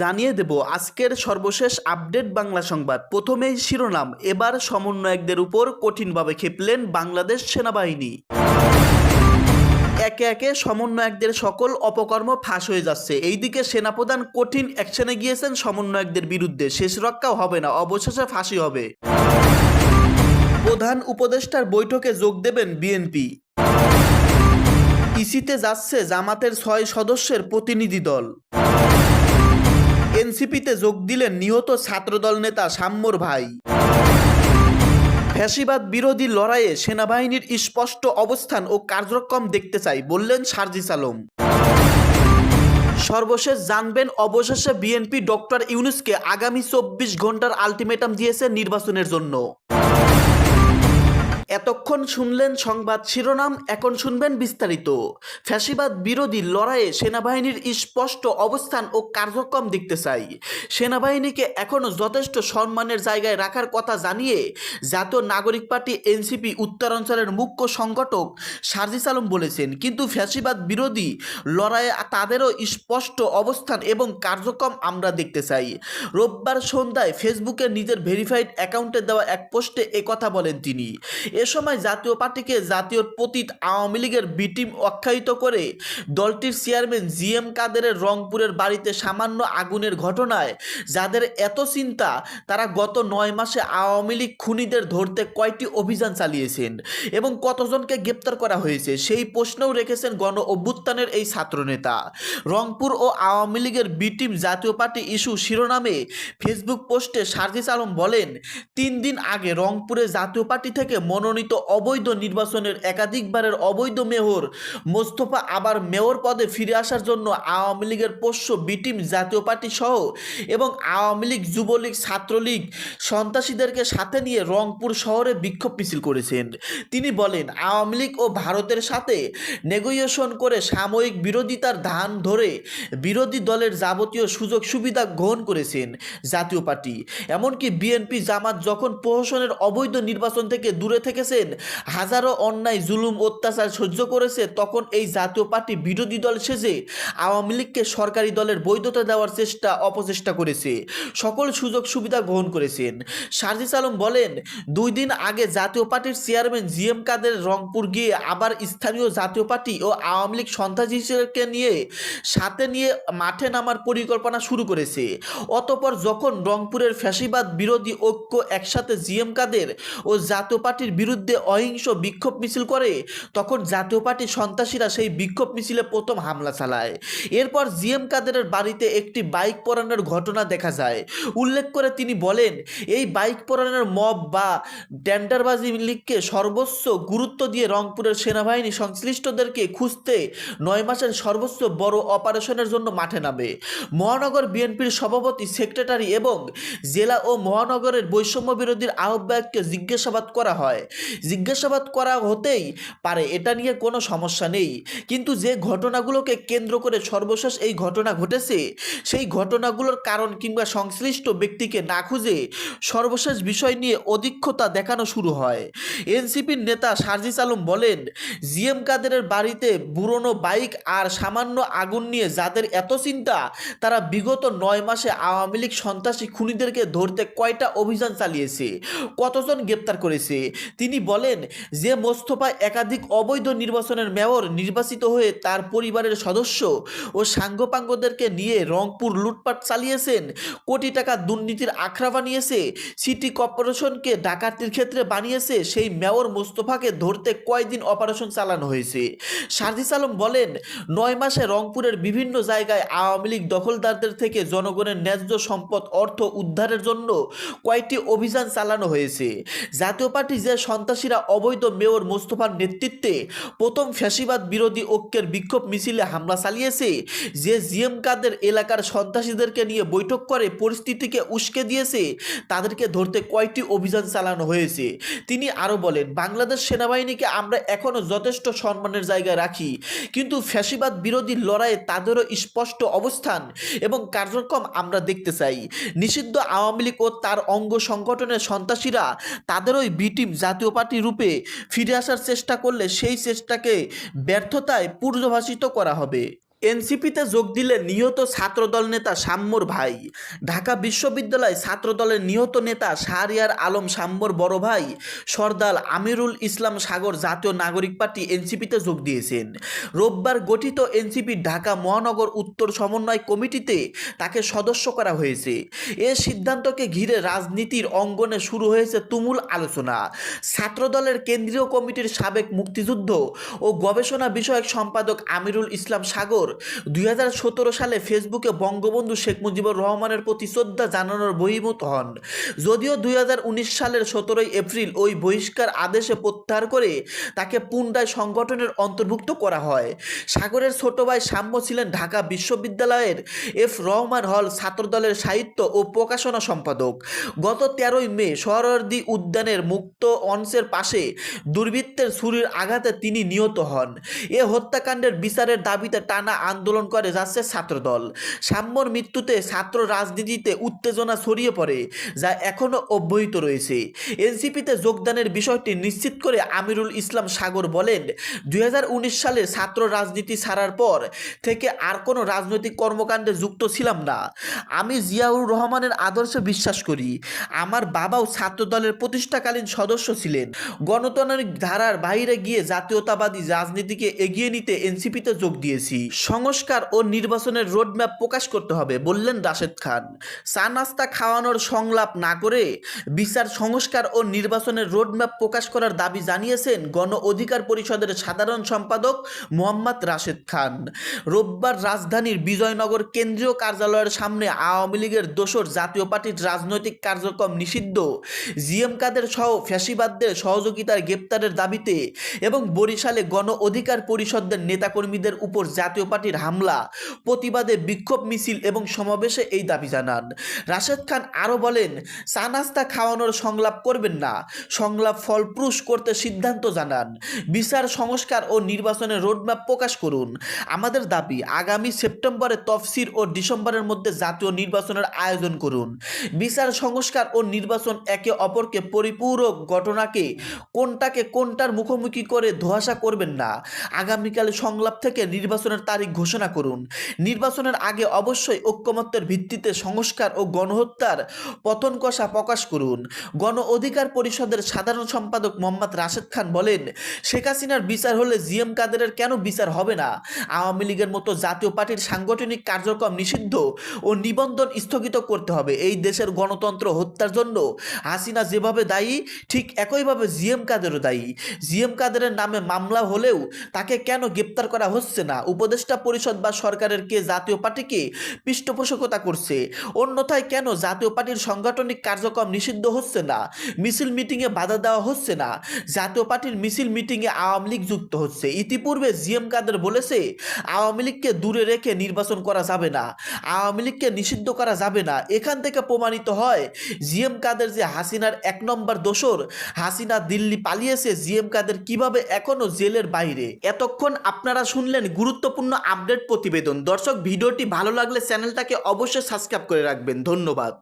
জানিয়ে দেব আজকের সর্বশেষ আপডেট বাংলা সংবাদ। প্রথমেই শিরোনাম, এবার সমন্বয়কদের উপর কঠিনভাবে খেপলেন বাংলাদেশ সেনাবাহিনী। একে একে সমন্বয়কদের সকল অপকর্ম ফাঁস হয়ে যাচ্ছে। এইদিকে সেনাপ্রধান কঠিন অ্যাকশনে গিয়েছেন সমন্বয়কদের বিরুদ্ধে। শেষ রক্ষাও হবে না, অবশেষে ফাঁসি হবে। প্রধান উপদেষ্টার বৈঠকে যোগ দেবেন বিএনপি। ইসিতে যাচ্ছে জামাতের ছয় সদস্যের প্রতিনিধি দল। এনসিপিতে যোগ দিলেন নিহত ছাত্রদল নেতা সাম্যর ভাই। ফ্যাসিবাদ বিরোধী লড়াইয়ে সেনাবাহিনীর স্পষ্ট অবস্থান ও কার্যক্রম দেখতে চাই, বললেন সার্জিস আলম। সর্বশেষ জানবেন, অবশেষে বিএনপি ডক্টর ইউনুসকে আগামী চব্বিশ ঘণ্টার আলটিমেটাম দিয়েছে নির্বাচনের জন্য। এতক্ষণ শুনলেন সংবাদ শিরোনাম, এখন শুনবেন বিস্তারিত। ফ্যাসিবাদ বিরোধী লড়াইয়ে সেনাবাহিনীর স্পষ্ট অবস্থান ও কার্যক্রম দেখতে চাই। সেনাবাহিনীকে এখনও যথেষ্ট সম্মানের জায়গায় রাখার কথা জানিয়ে জাতীয় নাগরিক পার্টি এনসিপি উত্তরাঞ্চলের মুখ্য সংগঠক সার্জিস আলম বলেছেন, কিন্তু ফ্যাসিবাদ বিরোধী লড়াইয়ে তাদেরও স্পষ্ট অবস্থান এবং কার্যক্রম আমরা দেখতে চাই। রোববার সন্ধ্যায় ফেসবুকে নিজের ভেরিফাইড অ্যাকাউন্টে দেওয়া এক পোস্টে একথা বলেন তিনি। এ সময় জাতীয় পার্টিকে জাতীয় পতীত আওয়ামী লীগের বি টিম আখ্যায়িত করে দলটির চেয়ারম্যান জি এম কাদেরের রংপুরের বাড়িতে সামান্য আগুনের ঘটনায় যাদের এত চিন্তা, তারা গত নয় মাসে আওয়ামী লীগ খুনিদের ধরতে কয়টি অভিযান চালিয়েছেন এবং কতজনকে গ্রেপ্তার করা হয়েছে সেই প্রশ্নও রেখেছেন গণ অভ্যুত্থানের এই ছাত্রনেতা। রংপুর ও আওয়ামী লীগের B team Jatiya Party issue শিরোনামে ফেসবুক পোস্টে সার্জিস আলম বলেন, তিন দিন আগে রংপুরে জাতীয় পার্টি থেকে মনোনীত অবৈধ নির্বাচনের একাধিকবারের অবৈধ মেয়র মোস্তফা আবার মেয়র পদে ফিরে আসার জন্য আওয়ামী লীগের পোষ্য বিটিম জাতীয় পার্টি সহ এবং আওয়ামী লীগ যুবলীগ, ছাত্রলীগ সন্ত্রাসীদেরকে সাথে নিয়ে রংপুর শহরে বিক্ষোভ মিছিল করেছেন। তিনি বলেন, আওয়ামী লীগ ও ভারতের সাথে নেগোসিয়েশন করে সাময়িক বিরোধিতার ধান ধরে বিরোধী দলের যাবতীয় সুযোগ সুবিধা গ্রহণ করেছেন জাতীয় পার্টি। এমনকি বিএনপি জামাত যখন প্রহসনের অবৈধ নির্বাচন থেকে দূরে থেকেছেন হাজারো অন্যায়, জুলুম, অত্যাচার সহ্য করেছে, তখন এই জাতীয় পার্টি বিরোধী দল সেজে আওয়ামী লীগকে সরকারি দলের বৈধতা দেওয়ার চেষ্টা, অপচেষ্টা করেছে। সকল সুযোগ সুবিধা গ্রহণ করেছেন। সার্জিস আলম বলেন, দুই দিন আগে জাতীয় পার্টির chairman G M Quader Rangpur গিয়ে আবার স্থানীয় জাতীয় পার্টি ও আওয়ামী লীগ সন্ত্রাসীকে নিয়ে সাথে নিয়ে মাঠে নামার পরিকল্পনা শুরু করেছে। অতপর যখন রংপুরের ফ্যাসিবাদ বিরোধী ঐক্য একসাথে জিএম কাদের ও জাতীয় পার্টির বিরুদ্ধে অহিংস বিক্ষোভ মিছিল করে, তখন জাতীয় পার্টির সন্ত্রাসীরা সেই বিক্ষোভ মিছিলে প্রথম হামলা চালায়। এরপর জিএম কাদেরের বাড়িতে একটি বাইক পোড়ানোর ঘটনা দেখা যায়। উল্লেখ করে তিনি বলেন, এই বাইক পোড়ানোর মব বা টেন্ডারবাজি লীগকে সর্বোচ্চ গুরুত্ব দিয়ে রংপুরের সেনাবাহিনী সংশ্লিষ্টদেরকে খুঁজতে নয় মাসের সর্বোচ্চ বড় অপারেশনের জন্য মাঠে নামে। মহানগর বিএনপির সভাপতি, সেক্রেটারি এবং জেলা ও মহানগরের বৈষম্য বিরোধীর আহ্বায়ককে জিজ্ঞাসাবাদ করা হয়। জিজ্ঞাসাবাদ করা হতেই পারে, এটা নিয়ে কোনো সমস্যা নেই। কিন্তু যে ঘটনাগুলোকে কেন্দ্র করে সর্বশেষ এই ঘটনা ঘটেছে, সেই ঘটনাগুলোর কারণ কিংবা সংশ্লিষ্ট ব্যক্তিকে না খুঁজে সর্বশেষ বিষয় নিয়ে অধিক্ষতা দেখানো শুরু হয়। এনসিপির নেতা সার্জিস আলম বলেন, জিএম কাদেরের বাড়িতে পুরনো বাইক আর সামান্য আগুন নিয়ে যাদের এত চিন্তা, তারা বিগত নয় মাসে আওয়ামী লীগ সন্ত্রাসী খুনিদেরকে ধরতে কয়টা অভিযান চালিয়েছে, কতজন গ্রেপ্তার করেছে তিনি বলেন যে, মোস্তফা একাধিক অবৈধ নির্বাচনের মেয়র নির্বাচিত হয়ে তার পরিবারের সদস্য ও সাঙ্গপাঙ্গদেরকে নিয়ে রংপুর লুটপাট চালিয়েছেন। কোটি টাকা দুর্নীতির আখড়া বানিয়েছে। সিটি কর্পোরেশনকে ডাকাতির ক্ষেত্রে বানিয়েছে। সেই মেয়র মোস্তফাকে ধরতে কয়দিন অপারেশন চালানো হয়েছে। সার্জিস আলম বলেন, নয় মাসে রংপুরের বিভিন্ন জায়গায় আওয়ামী লীগ দখলদারদের থেকে জনগণের ন্যায্য সম্পদ, অর্থ উদ্ধারের জন্য কয়েকটি অভিযান চালানো হয়েছে। জাতীয় পার্টি যে সন্ত্রাসীরা অবৈধ মেয়র মোস্তফার নেতৃত্বে প্রথম ফ্যাসিবাদ বিরোধী ঐক্যের বিক্ষোভ মিছিলে হামলা চালিয়েছে। যে জিএম কাদের এলাকার সন্ত্রাসীদেরকে নিয়ে বৈঠক করে পরিস্থিতিকে উস্কে দিয়েছে, তাদেরকে ধরতে কয়টি অভিযান চালানো হয়েছে। তিনি আরও বলেন, বাংলাদেশ সেনাবাহিনীকে আমরা এখনও যথেষ্ট সম্মানের জায়গায় রাখি, কিন্তু ফ্যাসিবাদ বিরোধী লড়াইয়ে তাদেরও স্পষ্ট অবস্থান এবং কার্যক্রম আমরা দেখতে চাই। নিষিদ্ধ আওয়ামী লীগ ও তার অঙ্গ সংগঠনের সন্ত্রাসীরা তাদেরই বিটিম জাতীয় পার্টি রূপে ফিরে আসার চেষ্টা করলে সেই চেষ্টাকে ব্যর্থতায় পূর্যভাসিত করা হবে। এনসিপিতে যোগ দিলে নিহত ছাত্রদল নেতা সাম্যর ভাই। ঢাকা বিশ্ববিদ্যালয় ছাত্রদলের নিহত নেতা শাহরিয়ার আলম সাম্যর বড় ভাই সর্দার আমিরুল ইসলাম সাগর জাতীয় নাগরিক পার্টি এনসিপিতে যোগ দিয়েছেন। রোববার গঠিত এনসিপি ঢাকা মহানগর উত্তর সমন্বয় কমিটিতে তাকে সদস্য করা হয়েছে। এ সিদ্ধান্তকে ঘিরে রাজনীতির অঙ্গনে শুরু হয়েছে তুমুল আলোচনা। ছাত্রদলের কেন্দ্রীয় কমিটির সাবেক মুক্তিযুদ্ধ ও গবেষণা বিষয়ক সম্পাদক আমিরুল ইসলাম সাগর দুই হাজার সতেরো সালে ফেসবুকে বঙ্গবন্ধু শেখ মুজিবুর রহমানের প্রতি শ্রদ্ধা জানানোর বহিমূত হন। যদিও দুই হাজার উনিশ সালের সতেরোই এপ্রিল ওই বহিষ্কার আদেশে প্রত্যাহার করে তাকে পুনরায় সংগঠনের অন্তর্ভুক্ত করা হয়। সাগরের ছোট ভাই সাম্য ছিলেন ঢাকা বিশ্ববিদ্যালয়ের এফ রহমান হল ছাত্রদলের সাহিত্য ও প্রকাশনা সম্পাদক। গত তেরোই মে সোহরাওয়ার্দী উদ্যানের মুক্ত অংশের পাশে দুর্বৃত্তের ছুরির আঘাতে তিনি নিহত হন। এ হত্যাকাণ্ডের বিচারের দাবিতে টানা আন্দোলন করে যাচ্ছে ছাত্রদল। সাম্যর মৃত্যুতে ছাত্র রাজনীতিতে উত্তেজনা ছড়িয়ে পড়ে, যা এখনও অব্যাহত রয়েছে। এনসিপিতে যোগদানের বিষয়টি নিশ্চিত করে আমিরুল ইসলাম সাগর বলেন, দুই হাজার উনিশ সালে ছাত্র রাজনীতি ছাড়ার পর থেকে আর কোনো রাজনৈতিক কর্মকাণ্ডে যুক্ত ছিলাম না। আমি জিয়াউর রহমানের আদর্শে বিশ্বাস করি। আমার বাবাও ছাত্রদলের প্রতিষ্ঠাকালীন সদস্য ছিলেন। গণতান্ত্রিক ধারার বাইরে গিয়ে জাতীয়তাবাদী রাজনীতিকে এগিয়ে নিতে এনসিপিতে যোগ দিয়েছি। সংস্কার ও নির্বাচনের রোডম্যাপ প্রকাশ করতে হবে, বললেন রাশেদ খান। চা নাস্তা খাওয়ানোর সংলাপ না করে বিচার, সংস্কার ও নির্বাচনের রোডম্যাপ প্রকাশ করার দাবি জানিয়েছেন গণ অধিকার পরিষদের সাধারণ সম্পাদক মোহাম্মদ রাশেদ খান। রোববার রাজধানীর বিজয়নগর কেন্দ্রীয় কার্যালয়ের সামনে আওয়ামী লীগের দোসর জাতীয় পার্টির রাজনৈতিক কার্যক্রম নিষিদ্ধ। জিএম কাদের সহ ফ্যাসিবাদদের সহযোগিতার গ্রেপ্তারের দাবিতে এবং বরিশালে গণ অধিকার পরিষদের নেতাকর্মীদের উপর জাতীয় পার্টির হামলা, প্রতিবাদে বিক্ষোভ মিছিল এবং সমাবেশে এই দাবি জানান। রাশেদ খান আরও বলেন, চা নাস্তা খাওয়ানোর সংলাপ করবেন না। সংলাপ ফলপ্রুষ করতে সিদ্ধান্ত জানান। বিচার, সংস্কার ও নির্বাচনের রোডম্যাপ প্রকাশ করুন। আমাদের দাবি, আগামী সেপ্টেম্বরে তফসির ও ডিসেম্বরের মধ্যে জাতীয় নির্বাচনের আয়োজন করুন। বিচার, সংস্কার ও নির্বাচন একে অপরকে পরিপূরক ঘটনাকে কোনটাকে কোনটার মুখোমুখি করে ধোয়াশা করবেন না। আগামীকাল সংলাপ থেকে নির্বাচনের তারিখ ঘোষণা করুন। নির্বাচনের আগে অবশ্যই ঐক্যমত্যের ভিত্তিতে সংস্কার ও গণহত্যার পতন কষা প্রকাশ করুন। গণ অধিকার পরিষদের সাধারণ সম্পাদক মোহাম্মদ রাশেদ খান বলেন, শেখ হাসিনার বিচার হলে জিএম কাদেরের কেন বিচার হবে না? আওয়ামী লীগের মতো জাতীয় পার্টির সাংগঠনিক কার্যক্রম নিষিদ্ধ ও নিবন্ধন স্থগিত করতে হবে। এই দেশের গণতন্ত্র হত্যার জন্য হাসিনা যেভাবে দায়ী, ঠিক একইভাবে জিএম কাদেরও দায়ী। জিএম কাদেরের নামে মামলা হলেও তাকে কেন গ্রেপ্তার করা হচ্ছে না? উপদেষ্টা পরিষদ বা সরকারের কে জাতীয় পার্টিকে পৃষ্ঠপোষকতা করছে? অন্যথায় কেন জাতীয় পার্টির সাংগঠনিক কার্যক্রম নিষিদ্ধ হচ্ছে না? মিছিল মিটিংয়ে বাধা দেওয়া হচ্ছে না? জাতীয় পার্টির মিছিল মিটিংয়ে আওয়ামী লীগ যুক্ত হচ্ছে। ইতিপূর্বে জিএম কাদের বলেছে, আওয়ামী লীগকে দূরে রেখে নির্বাচন করা যাবে না। আওয়ামী লীগকে নিষিদ্ধ করা যাবে না। এখান থেকে প্রমাণিত হয় জিএম কাদের যে হাসিনার এক নম্বর দোসর হাসিনা দিল্লি পালিয়েছে জিএম কাদের কীভাবে এখনও জেলের বাইরে? এতক্ষণ আপনারা শুনলেন গুরুত্বপূর্ণ আপডেট প্রতিবেদন। দর্শক ভিডিওটি ভালো লাগলে চ্যানেলটাকে অবশ্যই সাবস্ক্রাইব করে রাখবেন। ধন্যবাদ।